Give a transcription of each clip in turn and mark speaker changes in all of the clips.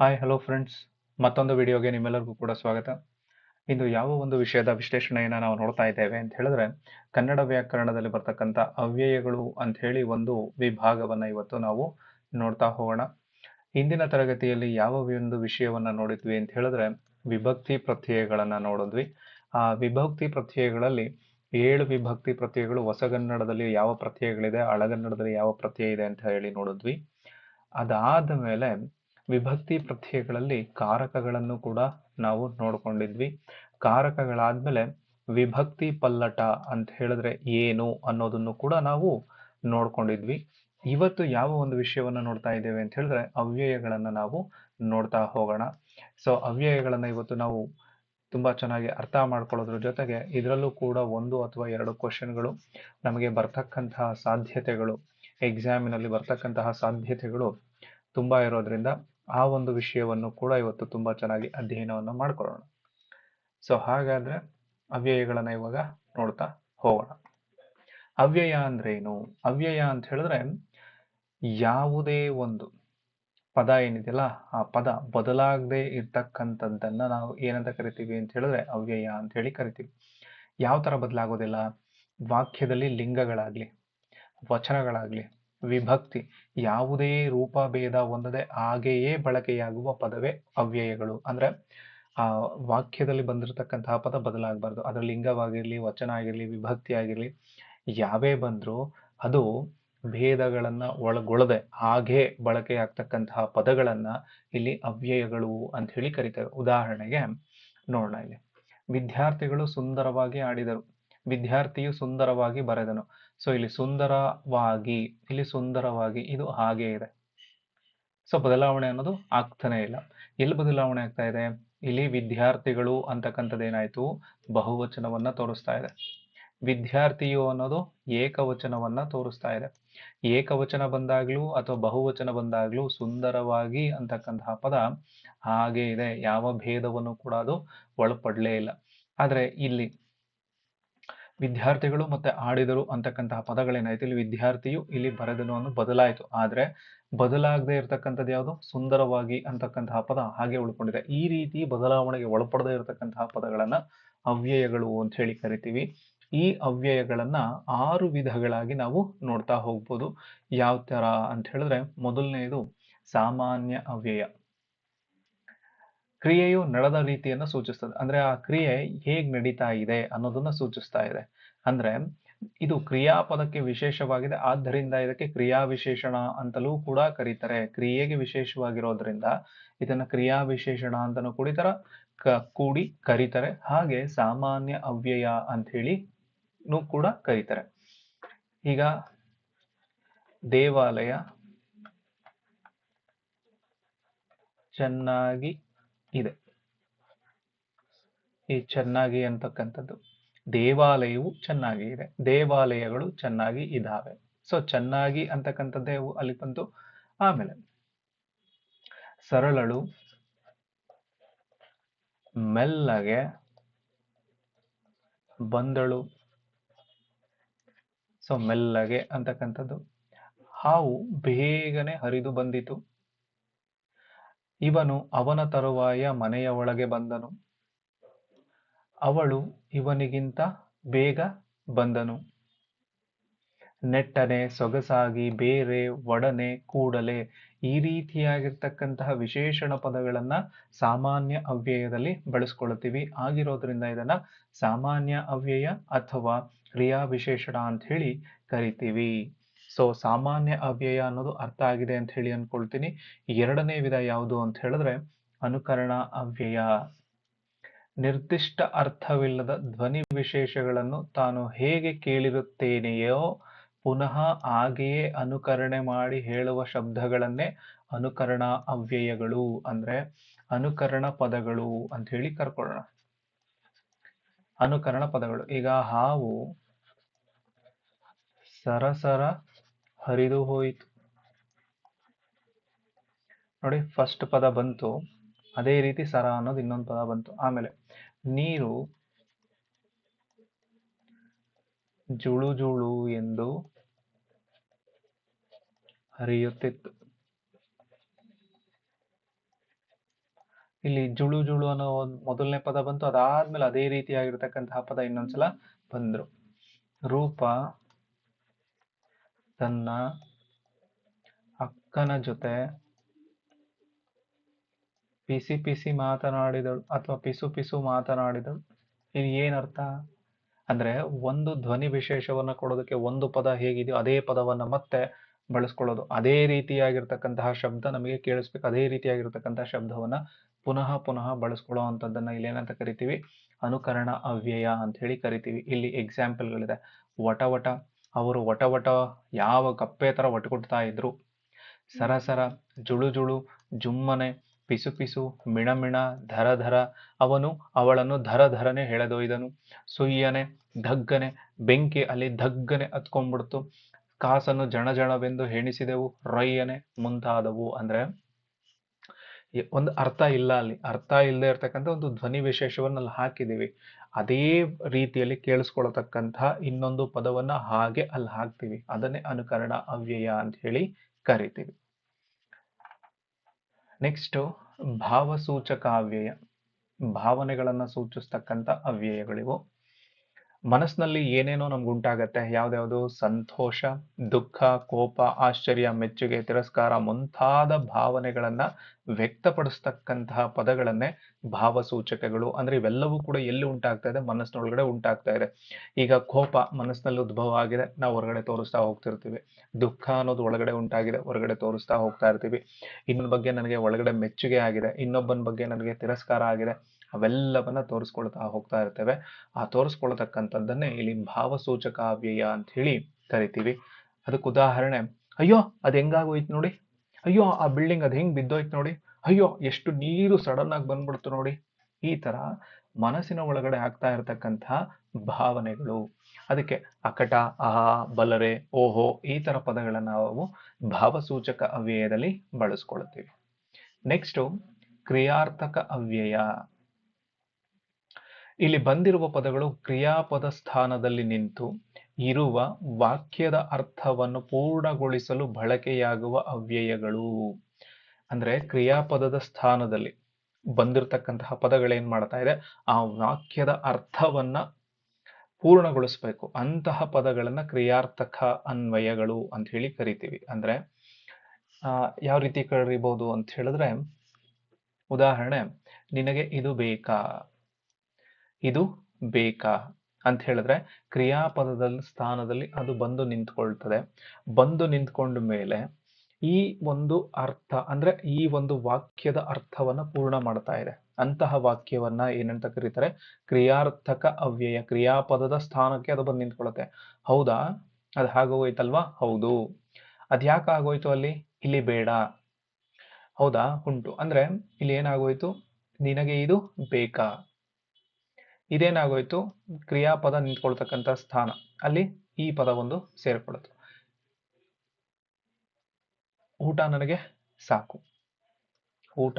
Speaker 1: Hi hello friends ಮತ್ತೊಂದು ವಿಡಿಯೋಗೆ ನಿಮ್ಮೆಲ್ಲರಿಗೂ ಕೂಡ ಸ್ವಾಗತ. ಇಂದು ಯಾವ ಒಂದು ವಿಷಯದ ವಿಶ್ಲೇಷಣೆಯನ್ನು ನಾವು ನೋಡ್ತಾ ಇದ್ದೇವೆ ಅಂತ ಹೇಳಿದ್ರೆ, ಕನ್ನಡ ವ್ಯಾಕರಣದಲ್ಲಿ ಬರ್ತಕ್ಕಂಥ ಅವ್ಯಯಗಳು ಅಂತ ಹೇಳಿ ಒಂದು ವಿಭಾಗವನ್ನು ಇವತ್ತು ನಾವು ನೋಡ್ತಾ ಹೋಗೋಣ. ಇಂದಿನ ತರಗತಿಯಲ್ಲಿ ಯಾವ ಒಂದು ವಿಷಯವನ್ನು ನೋಡಿದ್ವಿ ಅಂತ ಹೇಳಿದ್ರೆ, ವಿಭಕ್ತಿ ಪ್ರತ್ಯಯಗಳನ್ನು ನೋಡಿದ್ವಿ. ಆ ವಿಭಕ್ತಿ ಪ್ರತ್ಯಯಗಳಲ್ಲಿ ಏಳು ವಿಭಕ್ತಿ ಪ್ರತ್ಯಯಗಳು ಹೊಸಗನ್ನಡದಲ್ಲಿ ಯಾವ ಪ್ರತ್ಯಯಗಳಿದೆ ಹಳಗನ್ನಡದಲ್ಲಿ ಯಾವ ಪ್ರತ್ಯಯ ಇದೆ ಅಂತ ಹೇಳಿ ನೋಡಿದ್ವಿ. ಅದಾದ ಮೇಲೆ ವಿಭಕ್ತಿ ಪ್ರತ್ಯಯಗಳಲ್ಲಿ ಕಾರಕಗಳನ್ನು ಕೂಡ ನಾವು ನೋಡ್ಕೊಂಡಿದ್ವಿ. ಕಾರಕಗಳಾದ್ಮೇಲೆ ವಿಭಕ್ತಿ ಪಲ್ಲಟ ಅಂತ ಹೇಳಿದ್ರೆ ಏನು ಅನ್ನೋದನ್ನು ಕೂಡ ನಾವು ನೋಡ್ಕೊಂಡಿದ್ವಿ. ಇವತ್ತು ಯಾವ ಒಂದು ವಿಷಯವನ್ನ ನೋಡ್ತಾ ಇದ್ದೇವೆ ಅಂತ ಹೇಳಿದ್ರೆ ಅವ್ಯಯಗಳನ್ನ ನಾವು ನೋಡ್ತಾ ಹೋಗೋಣ. ಸೊ ಅವ್ಯಯಗಳನ್ನ ಇವತ್ತು ನಾವು ತುಂಬಾ ಚೆನ್ನಾಗಿ ಅರ್ಥ ಮಾಡ್ಕೊಳ್ಳೋದ್ರ ಜೊತೆಗೆ ಇದರಲ್ಲೂ ಕೂಡ ಒಂದು ಅಥವಾ ಎರಡು ಕ್ವಶನ್ಗಳು ನಮಗೆ ಬರ್ತಕ್ಕಂತಹ ಸಾಧ್ಯತೆಗಳು ಎಕ್ಸಾಮಿನಲ್ಲಿ ಬರ್ತಕ್ಕಂತಹ ಸಾಧ್ಯತೆಗಳು ತುಂಬಾ ಇರೋದ್ರಿಂದ ಆ ಒಂದು ವಿಷಯವನ್ನು ಕೂಡ ಇವತ್ತು ತುಂಬ ಚೆನ್ನಾಗಿ ಅಧ್ಯಯನವನ್ನು ಮಾಡ್ಕೊಳ್ಳೋಣ. ಸೊ ಹಾಗಾದ್ರೆ ಅವ್ಯಯಗಳನ್ನು ಇವಾಗ ನೋಡ್ತಾ ಹೋಗೋಣ. ಅವ್ಯಯ ಅಂದ್ರೆ ಏನು ಅವ್ಯಯ ಅಂತ ಹೇಳಿದ್ರೆ ಯಾವುದೇ ಒಂದು ಪದ ಏನಿದೆಯಲ್ಲ, ಆ ಪದ ಬದಲಾಗದೆ ಇರ್ತಕ್ಕಂಥದ್ದನ್ನ ನಾವು ಏನಂತ ಕರಿತೀವಿ ಅಂತ ಹೇಳಿದ್ರೆ ಅವ್ಯಯ ಅಂತ ಹೇಳಿ ಕರಿತೀವಿ. ಯಾವ ತರ ಬದಲಾಗೋದಿಲ್ಲ? ವಾಕ್ಯದಲ್ಲಿ ಲಿಂಗಗಳಾಗ್ಲಿ, ವಚನಗಳಾಗ್ಲಿ ವಿಭಕ್ತಿ. ಯಾವುದೇ ರೂಪ ಭೇದ ಹೊಂದದೆ ಹಾಗೆಯೇ ಬಳಕೆಯಾಗುವ ಪದವೇ ಅವ್ಯಯಗಳು. ಅಂದ್ರೆ, ಆ ವಾಕ್ಯದಲ್ಲಿ ಬಂದಿರತಕ್ಕಂತಹ ಪದ ಬದಲಾಗಬಾರ್ದು. ಅದರ ಲಿಂಗವಾಗಿರಲಿ, ವಚನ ಆಗಿರಲಿ, ವಿಭಕ್ತಿ ಆಗಿರಲಿ, ಯಾವೇ ಬಂದರೂ ಅದು ಭೇದಗಳನ್ನ ಒಳಗೊಳ್ಳದೆ ಹಾಗೆ ಬಳಕೆಯಾಗ್ತಕ್ಕಂತಹ ಪದಗಳನ್ನ ಇಲ್ಲಿ ಅವ್ಯಯಗಳು ಅಂತ ಹೇಳಿ ಕರೀತಾರೆ ಉದಾಹರಣೆಗೆ ನೋಡೋಣ ಇಲ್ಲಿ. ವಿದ್ಯಾರ್ಥಿಗಳು ಸುಂದರವಾಗಿ ಆಡಿದರು. ವಿದ್ಯಾರ್ಥಿಯು ಸುಂದರವಾಗಿ ಬರೆದನು. ಸೊ ಇಲ್ಲಿ ಸುಂದರವಾಗಿ ಇಲ್ಲಿ ಸುಂದರವಾಗಿ ಇದು ಹಾಗೆ ಇದೆ. ಸೊ ಬದಲಾವಣೆ ಅನ್ನೋದು ಆಗ್ತಾನೆ ಇಲ್ಲ. ಎಲ್ಲಿ ಬದಲಾವಣೆ ಆಗ್ತಾ ಇದೆ? ಇಲ್ಲಿ ವಿದ್ಯಾರ್ಥಿಗಳು ಅಂತಕ್ಕಂಥದ್ದು ಏನಾಯ್ತು? ಬಹುವಚನವನ್ನ ತೋರಿಸ್ತಾ ಇದೆ. ವಿದ್ಯಾರ್ಥಿಯು ಅನ್ನೋದು ಏಕವಚನವನ್ನ ತೋರಿಸ್ತಾ ಇದೆ. ಏಕವಚನ ಬಂದಾಗ್ಲೂ ಅಥವಾ ಬಹುವಚನ ಬಂದಾಗ್ಲೂ ಸುಂದರವಾಗಿ ಅಂತಕ್ಕಂತಹ ಪದ ಹಾಗೆ ಇದೆ. ಯಾವ ಭೇದವನ್ನು ಕೂಡ ಅದು ಒಳಪಡಲೇ ಇಲ್ಲ. ಆದ್ರೆ ಇಲ್ಲಿ ವಿದ್ಯಾರ್ಥಿಗಳು ಮತ್ತೆ ಆಡಿದರು ಅಂತಕ್ಕಂತಹ ಪದಗಳೇನಾಯ್ತು ಇಲ್ಲಿ ವಿದ್ಯಾರ್ಥಿಯು ಇಲ್ಲಿ ಬರೆದನು ಅನ್ನು ಬದಲಾಯಿತು. ಆದ್ರೆ ಬದಲಾಗದೆ ಇರತಕ್ಕಂಥದ್ದು ಯಾವುದು? ಸುಂದರವಾಗಿ ಅಂತಕ್ಕಂತಹ ಪದ ಹಾಗೆ ಉಳ್ಕೊಂಡಿದೆ. ಈ ರೀತಿ ಬದಲಾವಣೆಗೆ ಒಳಪಡದೇ ಇರತಕ್ಕಂತಹ ಪದಗಳನ್ನ ಅವ್ಯಯಗಳು ಅಂತ ಹೇಳಿ ಕರಿತೀವಿ. ಈ ಅವ್ಯಯಗಳನ್ನ ಆರು ವಿಧಗಳಾಗಿ ನಾವು ನೋಡ್ತಾ ಹೋಗ್ಬೋದು. ಯಾವ ತರ ಅಂತ ಹೇಳಿದ್ರೆ ಮೊದಲನೆಯದು ಸಾಮಾನ್ಯ ಅವ್ಯಯ. ಕ್ರಿಯೆಯು ನಡೆದ ರೀತಿಯನ್ನು ಸೂಚಿಸ್ತದೆ. ಅಂದ್ರೆ ಆ ಕ್ರಿಯೆ ಹೇಗ್ ನಡೀತಾ ಇದೆ ಅನ್ನೋದನ್ನ ಸೂಚಿಸ್ತಾ ಇದೆ. ಅಂದ್ರೆ ಇದು ಕ್ರಿಯಾಪದಕ್ಕೆ ವಿಶೇಷವಾಗಿದೆ, ಆದ್ದರಿಂದ ಇದಕ್ಕೆ ಕ್ರಿಯಾ ವಿಶೇಷಣ ಅಂತಲೂ ಕೂಡ ಕರೀತಾರೆ. ಕ್ರಿಯೆಗೆ ವಿಶೇಷವಾಗಿರೋದ್ರಿಂದ ಇದನ್ನ ಕ್ರಿಯಾ ವಿಶೇಷಣ ಅಂತಲೂ ಕುಡಿತರ, ಕ, ಕೂಡಿ ಕರೀತಾರೆ. ಹಾಗೆ ಸಾಮಾನ್ಯ ಅವ್ಯಯ ಅಂತ ಹೇಳಿ ಕೂಡ ಕರೀತಾರೆ. ಈಗ ದೇವಾಲಯ ಚೆನ್ನಾಗಿ ಇದೆ. ಈ ಚೆನ್ನಾಗಿ ಅಂತಕ್ಕಂಥದ್ದು. ದೇವಾಲಯವು ಚೆನ್ನಾಗಿ ಇದೆ. ದೇವಾಲಯಗಳು ಚೆನ್ನಾಗಿ ಇದ್ದಾವೆ ಸೊ ಚೆನ್ನಾಗಿ ಅಂತಕ್ಕಂಥದ್ದೇ ಅಲ್ಲಿ ಬಂತು ಆಮೇಲೆ ಸರಳಳು, ಮೆಲ್ಲಗೆ, ಬಂದಳು. ಸೊ ಮೆಲ್ಲಗೆ ಅಂತಕ್ಕಂಥದ್ದು. ಹಾವು ಬೇಗನೆ ಹರಿದು ಬಂದಿತು. ಇವನು ಅವನ ತರುವಾಯ ಮನೆಯ ಒಳಗೆ ಬಂದನು. ಅವಳು ಇವನಿಗಿಂತ ಬೇಗ ಬಂದನು. ನೆಟ್ಟನೆ ಸೊಗಸಾಗಿ ಬೇರೆ ಒಡನೆ ಕೂಡಲೇ ಈ ರೀತಿಯಾಗಿರ್ತಕ್ಕಂತಹ ವಿಶೇಷಣ ಪದಗಳನ್ನ ಸಾಮಾನ್ಯ ಅವ್ಯಯದಲ್ಲಿ ಬಳಸ್ಕೊಳ್ತೀವಿ ಆಗಿರೋದ್ರಿಂದ ಇದನ್ನ ಸಾಮಾನ್ಯ ಅವ್ಯಯ ಅಥವಾ ಕ್ರಿಯಾ ವಿಶೇಷಣ ಅಂತ ಹೇಳಿ ಕರಿತೀವಿ. ಸೊ ಸಾಮಾನ್ಯ ಅವ್ಯಯ ಅನ್ನೋದು ಅರ್ಥ ಆಗಿದೆ ಅಂತ ಹೇಳಿ ಅನ್ಕೊಳ್ತೀನಿ. ಎರಡನೇ ವಿಧ ಯಾವುದು ಅಂತ ಹೇಳಿದ್ರೆ ಅನುಕರಣ ಅವ್ಯಯ. ನಿರ್ದಿಷ್ಟ ಅರ್ಥವಿಲ್ಲದ ಧ್ವನಿ ವಿಶೇಷಗಳನ್ನು ತಾನು ಹೇಗೆ ಕೇಳಿರುತ್ತೇನೆಯೋ ಪುನಃ ಹಾಗೆಯೇ ಅನುಕರಣೆ ಮಾಡಿ ಹೇಳುವ ಶಬ್ದಗಳನ್ನೇ ಅನುಕರಣ ಅವ್ಯಯಗಳು ಅಂದ್ರೆ ಅನುಕರಣ ಪದಗಳು ಅಂತ ಹೇಳಿ ಕರ್ಕೊಳ್ಳೋಣ. ಅನುಕರಣ ಪದಗಳು. ಈಗ ಹಾವು ಸರಸರ ಹರಿದು ಹೋಯಿತು ನೋಡಿ ಫಸ್ಟ್ ಪದ ಬಂತು. ಅದೇ ರೀತಿ ಸರ ಅನ್ನೋದು ಇನ್ನೊಂದು ಪದ ಬಂತು. ಆಮೇಲೆ ನೀರು ಜುಳು ಜುಳು ಎಂದು ಹರಿಯುತ್ತಿತ್ತು. ಇಲ್ಲಿ ಜುಳು ಜುಳು ಅನ್ನೋ ಮೊದಲನೇ ಪದ ಬಂತು. ಅದಾದ್ಮೇಲೆ ಅದೇ ರೀತಿಯಾಗಿರ್ತಕ್ಕಂತಹ ಪದ ಇನ್ನೊಂದ್ಸಲ ಬಂದ್ರು. ರೂಪ ತನ್ನ ಅಕ್ಕನ ಜೊತೆ ಪಿಸಿ ಪಿಸಿ ಮಾತನಾಡಿದಳು ಅಥವಾ ಪಿಸು ಪಿಸು ಮಾತನಾಡಿದಳು. ಇದು ಏನರ್ಥ? ಅಂದ್ರೆ ಒಂದು ಧ್ವನಿ ವಿಶೇಷವನ್ನ ಕೊಡೋದಕ್ಕೆ ಒಂದು ಪದ ಹೇಗಿದೆಯೋ ಅದೇ ಪದವನ್ನ ಮತ್ತೆ ಬಳಸ್ಕೊಳ್ಳೋದು. ಅದೇ ರೀತಿಯಾಗಿರ್ತಕ್ಕಂತಹ ಶಬ್ದ ನಮಗೆ ಕೇಳಿಸ್ಬೇಕು. ಅದೇ ರೀತಿಯಾಗಿರ್ತಕ್ಕಂತಹ ಶಬ್ದವನ್ನ ಪುನಃ ಪುನಃ ಬಳಸ್ಕೊಳ್ಳೋ ಅಂಥದ್ದನ್ನ ಇಲ್ಲಿ ಏನಂತ ಕರಿತೀವಿ? ಅನುಕರಣ ಅವ್ಯಯ ಅಂತ ಹೇಳಿ ಕರಿತೀವಿ. ಇಲ್ಲಿ ಎಕ್ಸಾಂಪಲ್ಗಳಿದೆ ವಟ ವಟ. ಅವರು ವಟ ವಟ ಯಾವ ಕಪ್ಪೆ ತರ ಒಟ್ಕೊಡ್ತಾ ಇದ್ರು. ಸರ ಸರ, ಜುಳು ಜುಳು, ಜುಮ್ಮನೆ, ಪಿಸು ಪಿಸು, ಮಿಣ ಮಿಣ, ಧರ ಧರ, ಅವನು ಅವಳನ್ನು ಧರ ಧರನೆ ಎಳೆದೊಯ್ದನು ಸುಯ್ಯನೆ, ಧಗ್ಗನೆ, ಬೆಂಕಿ ಅಲ್ಲಿ ಧಗ್ಗನೆ ಹತ್ಕೊಂಡ್ಬಿಡ್ತು. ಕಾಸನ್ನು ಜಣ ಜಣವೆಂದು ಹೆಣಿಸಿದೆವು, ರೊಯ್ಯನೆ ಮುಂತಾದವು. ಅಂದ್ರೆ ಒಂದು ಅರ್ಥ ಇಲ್ಲ ಅಲ್ಲಿ. ಅರ್ಥ ಇಲ್ಲದೆ ಇರ್ತಕ್ಕಂಥ ಒಂದು ಧ್ವನಿ ವಿಶೇಷವನ್ನು ಅಲ್ಲಿ ಹಾಕಿದೀವಿ ಅದೇ ರೀತಿಯಲ್ಲಿ ಕೇಳಿಸ್ಕೊಳ್ತಕ್ಕಂತಹ ಇನ್ನೊಂದು ಪದವನ್ನ ಹಾಗೆ ಅಲ್ಲಿ ಹಾಕ್ತೀವಿ. ಅದನ್ನೇ ಅನುಕರಣ, ಅವ್ಯಯ ಅಂತ ಹೇಳಿ ಕರಿತೀವಿ. ನೆಕ್ಸ್ಟ್ ಭಾವಸೂಚಕ ಅವ್ಯಯ. ಭಾವನೆಗಳನ್ನ ಸೂಚಿಸ್ತಕ್ಕಂಥ ಅವ್ಯಯಗಳಿವು. ಮನಸ್ಸಿನಲ್ಲಿ ಏನೇನೋ ನಮ್ಗೆ ಉಂಟಾಗತ್ತೆ, ಯಾವ್ದ್ಯಾವುದು ಸಂತೋಷ, ದುಃಖ, ಕೋಪ, ಆಶ್ಚರ್ಯ, ಮೆಚ್ಚುಗೆ, ತಿರಸ್ಕಾರ ಮುಂತಾದ ಭಾವನೆಗಳನ್ನ ವ್ಯಕ್ತಪಡಿಸ್ತಕ್ಕಂತಹ ಪದಗಳನ್ನೇ ಭಾವಸೂಚಕಗಳು. ಅಂದ್ರೆ ಇವೆಲ್ಲವೂ ಕೂಡ ಎಲ್ಲಿ ಉಂಟಾಗ್ತಾ ಇದೆ? ಮನಸ್ಸಿನೊಳಗಡೆ ಉಂಟಾಗ್ತಾ ಇದೆ. ಈಗ ಕೋಪ ಮನಸ್ಸಿನಲ್ಲಿ ಉದ್ಭವ ಆಗಿದೆ, ನಾವು ಹೊರಗಡೆ ತೋರಿಸ್ತಾ ಹೋಗ್ತಿರ್ತೀವಿ. ದುಃಖ ಅನ್ನೋದು ಒಳಗಡೆ ಉಂಟಾಗಿದೆ, ಹೊರಗಡೆ ತೋರಿಸ್ತಾ ಹೋಗ್ತಾ ಇರ್ತೀವಿ. ಇನ್ನೊಂದ್ ಬಗ್ಗೆ ನನಗೆ ಒಳಗಡೆ ಮೆಚ್ಚುಗೆ ಆಗಿದೆ, ಇನ್ನೊಬ್ಬನ ಬಗ್ಗೆ ನನಗೆ ತಿರಸ್ಕಾರ ಆಗಿದೆ. ಅವೆಲ್ಲವನ್ನ ತೋರಿಸ್ಕೊಳ್ತಾ ಹೋಗ್ತಾ ಇರ್ತೇವೆ. ಆ ತೋರಿಸ್ಕೊಳ್ತಕ್ಕಂಥದ್ದನ್ನೇ ಇಲ್ಲಿ ಭಾವಸೂಚಕ ಅವ್ಯಯ ಅಂತ ಹೇಳಿ ಕರಿತೀವಿ. ಅದಕ್ಕೆ ಉದಾಹರಣೆ, ಅಯ್ಯೋ, ಅದು ಹೆಂಗಾಗೋಯ್ತು ನೋಡಿ? ಅಯ್ಯೋ, ಆ ಬಿಲ್ಡಿಂಗ್ ಅದು ಹೆಂಗ್ ಬಿದ್ದೋಯ್ತು ನೋಡಿ? ಅಯ್ಯೋ, ಎಷ್ಟು ನೀರು ಸಡನ್ ಆಗಿ ಬಂದ್ಬಿಡ್ತು ನೋಡಿ? ಈ ತರ ಮನಸ್ಸಿನ ಒಳಗಡೆ ಆಗ್ತಾ ಇರತಕ್ಕಂತಹ ಭಾವನೆಗಳು. ಅದಕ್ಕೆ ಅಕಟ ಆಹಾ ಬಲರೆ, ಓಹೋ ಈ ತರ ಪದಗಳನ್ನ ನಾವು ಭಾವಸೂಚಕ ಅವ್ಯಯದಲ್ಲಿ ಬಳಸ್ಕೊಳ್ತೀವಿ. ನೆಕ್ಸ್ಟ್ ಕ್ರಿಯಾರ್ಥಕ ಅವ್ಯಯ ಇಲ್ಲಿ ಬಂದಿರುವ ಪದಗಳು ಕ್ರಿಯಾಪದ ಸ್ಥಾನದಲ್ಲಿ ನಿಂತು ಇರುವ ವಾಕ್ಯದ ಅರ್ಥವನ್ನು ಪೂರ್ಣಗೊಳಿಸಲು ಬಳಕೆಯಾಗುವ ಅವ್ಯಯಗಳು. ಅಂದ್ರೆ ಕ್ರಿಯಾಪದದ ಸ್ಥಾನದಲ್ಲಿ ಬಂದಿರತಕ್ಕಂತಹ ಪದಗಳೇನ್ ಮಾಡ್ತಾ ಇದೆ? ಆ ವಾಕ್ಯದ ಅರ್ಥವನ್ನ ಪೂರ್ಣಗೊಳಿಸ್ಬೇಕು. ಅಂತಹ ಪದಗಳನ್ನ ಕ್ರಿಯಾರ್ಥಕ ಅನ್ವಯಗಳು ಅಂತ ಹೇಳಿ ಕರಿತೀವಿ. ಅಂದ್ರೆ ಯಾವ ರೀತಿ ಕರಿಬೋದು ಅಂತ ಹೇಳಿದ್ರೆ, ಉದಾಹರಣೆ, ನಿನಗೆ ಇದು ಬೇಕಾ? ಇದು ಬೇಕಾ ಅಂತ ಹೇಳಿದ್ರೆ ಕ್ರಿಯಾಪದದ ಸ್ಥಾನದಲ್ಲಿ ಅದು ಬಂದು ನಿಂತ್ಕೊಳ್ತದೆ. ಬಂದು ನಿಂತ್ಕೊಂಡ ಮೇಲೆ ಈ ಒಂದು ಅರ್ಥ ಅಂದ್ರೆ ಈ ಒಂದು ವಾಕ್ಯದ ಅರ್ಥವನ್ನ ಪೂರ್ಣ ಮಾಡ್ತಾ ಇದೆ. ಅಂತಹ ವಾಕ್ಯವನ್ನ ಏನಂತ ಕರೀತಾರೆ? ಕ್ರಿಯಾರ್ಥಕ ಅವ್ಯಯ, ಕ್ರಿಯಾಪದದ ಸ್ಥಾನಕ್ಕೆ ಅದು ಬಂದು ನಿಂತ್ಕೊಳ್ಳುತ್ತೆ ಹೌದಾ? ಅದು ಹಾಗೋಯ್ತಲ್ವಾ ಹೌದು. ಅದ್ಯಾಕೆ ಆಗೋಯ್ತು ಅಲ್ಲಿ? ಇಲ್ಲಿ ಬೇಡ. ಹೌದಾ? ಉಂಟು. ಅಂದ್ರೆ ಇಲ್ಲಿ ಏನಾಗೋಯ್ತು? ನಿನಗೆ ಇದು ಬೇಕಾ? ಇದೇನಾಗೋಯ್ತು? ಕ್ರಿಯಾಪದ ನಿಂತ್ಕೊಳ್ತಕ್ಕಂಥ ಸ್ಥಾನ. ಅಲ್ಲಿ ಈ ಪದ ಒಂದು ಸೇರ್ಕೊಳ್ಳುತ್ತೆ ಊಟ ನನಗೆ ಸಾಕು. ಊಟ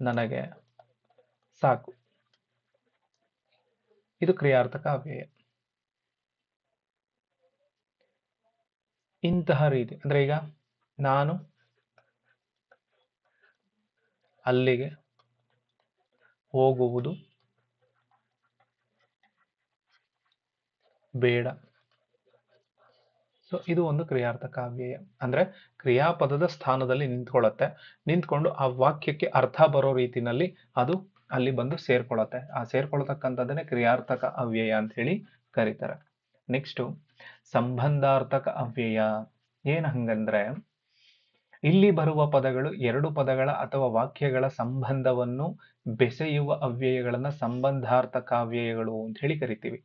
Speaker 1: ನನಗೆ ಸಾಕು. ಇದು ಕ್ರಿಯಾರ್ಥಕ ಅವ್ಯಯ. ಇಂತಹ ರೀತಿ. ಅಂದ್ರೆ ಈಗ ನಾನು ಅಲ್ಲಿಗೆ ಹೋಗುವುದು ಬೇಡ. ಸೊ ಇದು ಒಂದು ಕ್ರಿಯಾರ್ಥಕ ಅವ್ಯಯ. ಅಂದ್ರೆ ಕ್ರಿಯಾಪದದ ಸ್ಥಾನದಲ್ಲಿ ನಿಂತ್ಕೊಳ್ಳುತ್ತೆ. ನಿಂತ್ಕೊಂಡು ಆ ವಾಕ್ಯಕ್ಕೆ ಅರ್ಥ ಬರೋ ರೀತಿನಲ್ಲಿ ಅದು ಅಲ್ಲಿ ಬಂದು ಸೇರ್ಕೊಳತ್ತೆ ಆ ಸೇರ್ಕೊಳ್ತಕ್ಕಂಥದ್ದನ್ನೇ ಕ್ರಿಯಾರ್ಥಕ ಅವ್ಯಯ ಅಂತ ಹೇಳಿ ಕರೀತಾರೆ. ನೆಕ್ಸ್ಟ್ ಸಂಬಂಧಾರ್ಥಕ ಅವ್ಯಯ. ಏನು ಹಂಗಂದ್ರೆ, ಇಲ್ಲಿ ಬರುವ ಪದಗಳು ಎರಡು ಪದಗಳ ಅಥವಾ ವಾಕ್ಯಗಳ ಸಂಬಂಧವನ್ನು ಬೆಸೆಯುವ ಅವ್ಯಯಗಳನ್ನ ಸಂಬಂಧಾರ್ಥಕ ಅವ್ಯಯಗಳು ಅಂತ ಹೇಳಿ ಕರಿತೀವಿ.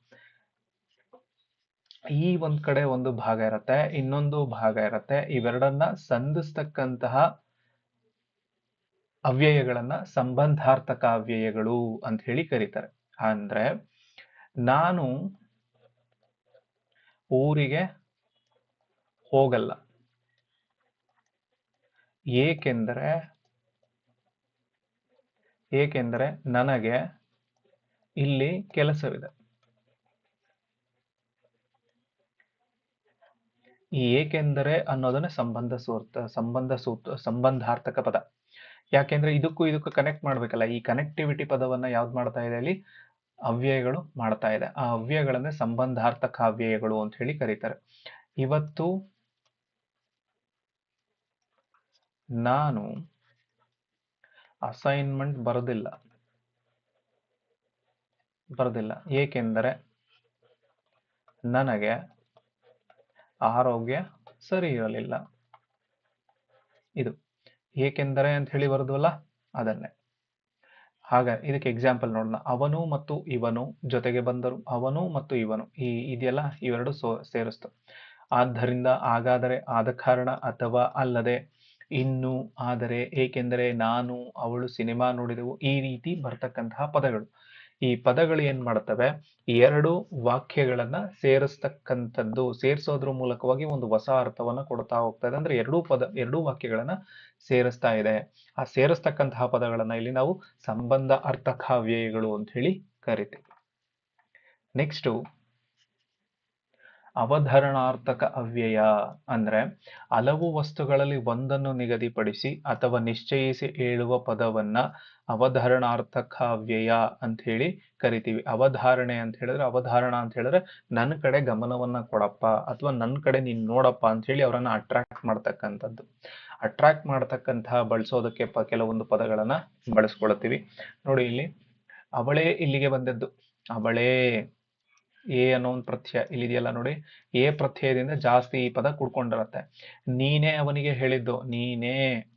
Speaker 1: ಈ ಒಂದ್ ಕಡೆ ಒಂದು ಭಾಗ ಇರತ್ತೆ, ಇನ್ನೊಂದು ಭಾಗ ಇರತ್ತೆ. ಇವೆರಡನ್ನ ಸಂಧಿಸ್ತಕ್ಕಂತಹ ಅವ್ಯಯಗಳನ್ನ ಸಂಬಂಧಾರ್ಥಕ ಅವ್ಯಯಗಳು ಅಂತ ಹೇಳಿ ಕರೀತಾರೆ. ಅಂದ್ರೆ ನಾನು ಊರಿಗೆ ಹೋಗಲ್ಲ. ಏಕೆಂದರೆ ಏಕೆಂದರೆ ನನಗೆ ಇಲ್ಲಿ ಕೆಲಸವಿದೆ. ಈ ಏಕೆಂದರೆ ಅನ್ನೋದನ್ನ ಸಂಬಂಧ ಸೂರ್ತ, ಸಂಬಂಧ ಸೂತ್ರ ಸಂಬಂಧಾರ್ಥಕ ಪದ. ಯಾಕೆಂದ್ರೆ ಇದಕ್ಕೂ ಇದಕ್ಕೂ ಕನೆಕ್ಟ್ ಮಾಡ್ಬೇಕಲ್ಲ, ಈ ಕನೆಕ್ಟಿವಿಟಿ ಪದವನ್ನ ಯಾವ್ದು ಮಾಡ್ತಾ ಇದೆ ಅಲ್ಲಿ? ಅವ್ಯಯಗಳು ಮಾಡ್ತಾ ಇದೆ. ಆ ಅವ್ಯಯಗಳನ್ನೇ ಸಂಬಂಧಾರ್ಥಕ ಅವ್ಯಯಗಳು ಅಂತ ಹೇಳಿ ಕರೀತಾರೆ. ಇವತ್ತು ನಾನು ಅಸೈನ್ಮೆಂಟ್ ಬರೋದಿಲ್ಲ. ಬರೋದಿಲ್ಲ. ಏಕೆಂದರೆ ನನಗೆ ಆರೋಗ್ಯ ಸರಿ ಇರಲಿಲ್ಲ. ಇದು ಏಕೆಂದರೆ ಅಂತ ಹೇಳಿ ಬರೋದಲ್ಲ ಅದನ್ನೇ. ಹಾಗ, ಇದಕ್ಕೆ ಎಕ್ಸಾಂಪಲ್ ನೋಡೋಣ ಅವನು ಮತ್ತು ಇವನು ಜೊತೆಗೆ ಬಂದರು. ಅವನು ಮತ್ತು ಇವನು. ಈ ಇದೆಯಲ್ಲ? ಇವೆರಡು ಸೋ, ಸೇರಿಸ್ತು. ಆದ್ದರಿಂದ ಹಾಗಾದರೆ ಆದ ಕಾರಣ ಅಥವಾ ಅಲ್ಲದೆ ಇನ್ನು ಆದರೆ ಏಕೆಂದರೆ ನಾನು, ಅವಳು ಸಿನಿಮಾ ನೋಡಿದೆವು. ಈ ರೀತಿ ಬರ್ತಕ್ಕಂತಹ ಪದಗಳು. ಈ ಪದಗಳು ಏನ್ ಮಾಡ್ತವೆ? ಎರಡು ವಾಕ್ಯಗಳನ್ನ ಸೇರಿಸ್ತಕ್ಕಂಥದ್ದು, ಸೇರಿಸೋದ್ರ ಮೂಲಕವಾಗಿ ಒಂದು ಹೊಸ ಅರ್ಥವನ್ನ ಕೊಡ್ತಾ ಹೋಗ್ತಾ ಇದೆ ಅಂದ್ರೆ ಎರಡೂ ಪದ, ಎರಡೂ ವಾಕ್ಯಗಳನ್ನ ಸೇರಿಸ್ತಾ ಇದೆ. ಆ ಸೇರಿಸ್ತಕ್ಕಂತಹ ಪದಗಳನ್ನ ಇಲ್ಲಿ ನಾವು ಸಂಬಂಧ ಅರ್ಥಕಾವ್ಯಯಗಳು ಅಂತ ಹೇಳಿ ಕರಿತೀವಿ. ನೆಕ್ಸ್ಟು ಅವಧರಣಾರ್ಥಕ ಅವ್ಯಯ ಅಂದ್ರೆ ಹಲವು ವಸ್ತುಗಳಲ್ಲಿ ಒಂದನ್ನು ನಿಗದಿಪಡಿಸಿ ಅಥವಾ ನಿಶ್ಚಯಿಸಿ ಹೇಳುವ ಪದವನ್ನ ಅವಧರಣಾರ್ಥಕ ಅವ್ಯಯ ಅಂತ ಹೇಳಿ ಕರಿತೀವಿ. ಅವಧಾರಣೆ ಅಂತ ಹೇಳಿದ್ರೆ ಅವಧಾರಣ ಅಂತ ಹೇಳಿದ್ರೆ ನನ್ನ ಕಡೆ ಗಮನವನ್ನ ಕೊಡಪ್ಪ ಅಥವಾ ನನ್ನ ಕಡೆ ನೀನ್ ನೋಡಪ್ಪ ಅಂತ ಹೇಳಿ ಅವರನ್ನ ಅಟ್ರಾಕ್ಟ್ ಮಾಡ್ತಕ್ಕಂಥದ್ದು. ಅಟ್ರಾಕ್ಟ್ ಮಾಡ್ತಕ್ಕಂತಹ ಬಳಸೋದಕ್ಕೆ ಕೆಲವೊಂದು ಪದಗಳನ್ನ ಬಳಸ್ಕೊಳ್ತೀವಿ. ನೋಡಿ ಇಲ್ಲಿ ಅವಳೇ ಇಲ್ಲಿಗೆ ಬಂದದ್ದು. ಅವಳೇ ಎ ಅನ್ನೋ ಒಂದು ಪ್ರತ್ಯಯ ಇಲ್ಲಿದೆಯಲ್ಲ ನೋಡಿ. ಎ ಪ್ರತ್ಯಯದಿಂದ ಜಾಸ್ತಿ ಈ ಪದ ಕುಡ್ಕೊಂಡಿರತ್ತೆ. ನೀನೇ ಅವನಿಗೆ ಹೇಳಿದ್ದು, ನೀನೇ.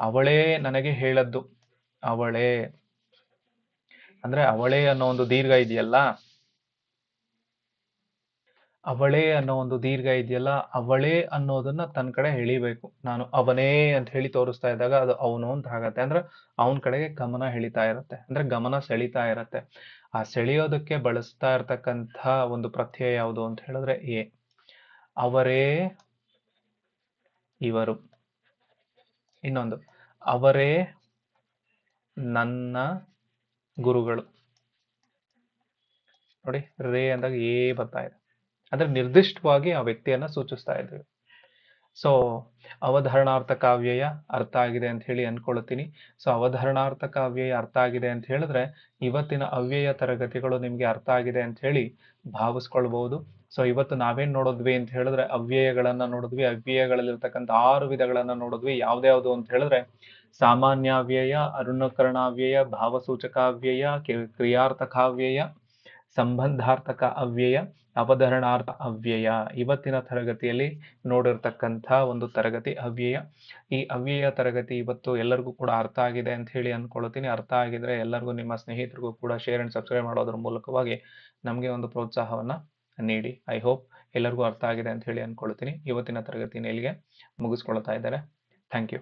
Speaker 1: ಅವಳೇ ನನಗೆ ಹೇಳದ್ದು, ಅವಳೇ. ಅಂದ್ರೆ ಅವಳೇ ಅನ್ನೋ ಒಂದು ದೀರ್ಘ ಇದೆಯಲ್ಲ? ಅವಳೇ ಅನ್ನೋ ಒಂದು ದೀರ್ಘ ಇದೆಯಲ್ಲ, ಅವಳೇ ಅನ್ನೋದನ್ನ ತನ್ನ ಕಡೆ ಎಳಿಬೇಕು. ನಾನು ಅವನೇ ಅಂತ ಹೇಳಿ ತೋರಿಸ್ತಾ ಇದ್ದಾಗ ಅದು ಅವನು ಅಂತ ಆಗತ್ತೆ. ಅಂದ್ರೆ ಅವನ ಕಡೆಗೆ ಗಮನ ಎಳಿತಾ ಇರತ್ತೆ. ಅಂದ್ರೆ ಗಮನ ಸೆಳಿತಾ ಇರತ್ತೆ. ಆ ಸೆಳೆಯೋದಕ್ಕೆ ಬಳಸ್ತಾ ಇರ್ತಕ್ಕಂಥ ಒಂದು ಪ್ರತ್ಯಯ ಯಾವುದು ಅಂತ ಹೇಳಿದ್ರೆ ಎ. ಅವರೇ ಇವರು. ಇನ್ನೊಂದು. ಅವರೇ ನನ್ನ ಗುರುಗಳು. ನೋಡಿ, ರೇ ಅಂದಾಗ ಏ ಬರ್ತಾ ಇದೆ. ಅಂದ್ರೆ ನಿರ್ದಿಷ್ಟವಾಗಿ ಆ ವ್ಯಕ್ತಿಯನ್ನ ಸೂಚಿಸ್ತಾ ಇದ್ದೀವಿ ಸೊ ಅವಧರಣಾರ್ಥ ಕಾವ್ಯಯ ಅರ್ಥ ಆಗಿದೆ ಅಂತ ಹೇಳಿ ಅನ್ಕೊಳ್ತೀನಿ. ಸೊ ಅವಧರಣಾರ್ಥ ಕಾವ್ಯಯ ಅರ್ಥ ಆಗಿದೆ ಅಂತ ಹೇಳಿದ್ರೆ ಇವತ್ತಿನ ಅವ್ಯಯ ತರಗತಿಗಳು ನಿಮ್ಗೆ ಅರ್ಥ ಆಗಿದೆ ಅಂತ ಹೇಳಿ ಭಾವಿಸ್ಕೊಳ್ಬಹುದು ಸೊ ಇವತ್ತು ನಾವೇನ್ ನೋಡಿದ್ವಿ ಅಂತ ಹೇಳಿದ್ರೆ ಅವ್ಯಯಗಳನ್ನ ನೋಡಿದ್ವಿ. ಅವ್ಯಯಗಳಲ್ಲಿರ್ತಕ್ಕಂಥ ಆರು ವಿಧಗಳನ್ನ ನೋಡಿದ್ವಿ. ಯಾವ್ದ್ಯಾವ್ದು ಅಂತ ಹೇಳಿದ್ರೆ ಸಾಮಾನ್ಯಾವ್ಯಯ ಅರುಣಕರಣಾವ್ಯಯ ಭಾವಸೂಚಕಾವ್ಯಯ ಕ್ರಿಯಾರ್ಥಕಾವ್ಯಯ ಸಂಬಂಧಾರ್ಥಕ ಅವ್ಯಯ ಅವಧರಣಾರ್ಥ ಅವ್ಯಯ. ಇವತ್ತಿನ ತರಗತಿಯಲ್ಲಿ ನೋಡಿರ್ತಕ್ಕಂಥ ಒಂದು ತರಗತಿ ಅವ್ಯಯ. ಈ ಅವ್ಯಯ ತರಗತಿ ಇವತ್ತು ಎಲ್ಲರಿಗೂ ಕೂಡ ಅರ್ಥ ಆಗಿದೆ ಅಂತ ಹೇಳಿ ಅಂದ್ಕೊಳ್ತೀನಿ. ಅರ್ಥ ಆಗಿದ್ರೆ ಎಲ್ಲರಿಗೂ ನಿಮ್ಮ ಸ್ನೇಹಿತರಿಗೂ ಕೂಡ ಶೇರ್ ಅಂಡ್ ಸಬ್ಸ್ಕ್ರೈಬ್ ಮಾಡೋದ್ರ ಮೂಲಕವಾಗಿ ನಮಗೆ ಒಂದು ಪ್ರೋತ್ಸಾಹವನ್ನ ನೀಡಿ. ಐ ಹೋಪ್ ಎಲ್ಲರಿಗೂ ಅರ್ಥ ಆಗಿದೆ ಅಂತ ಹೇಳಿ ಅಂದ್ಕೊಳ್ತೀನಿ. ಇವತ್ತಿನ ತರಗತಿನ ಇಲ್ಲಿಗೆ ಮುಗಿಸ್ಕೊಳ್ತಾ ಇದ್ದಾರೆ. Thank you